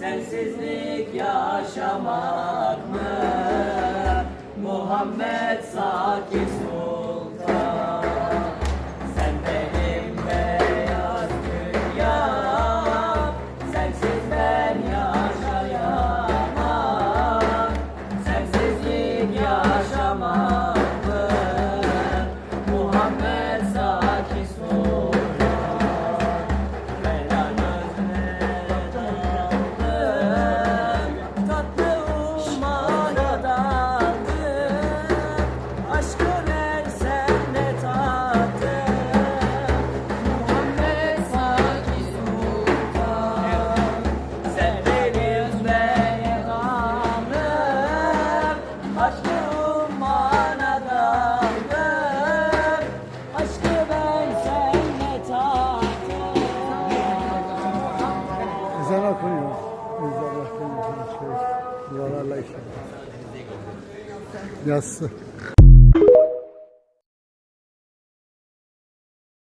Sensizlik yaşamak mı? Muhammed Sakin ezan okunuyor. Biz Allah'tan yaparız. Şey, dualarla işler. Yassı.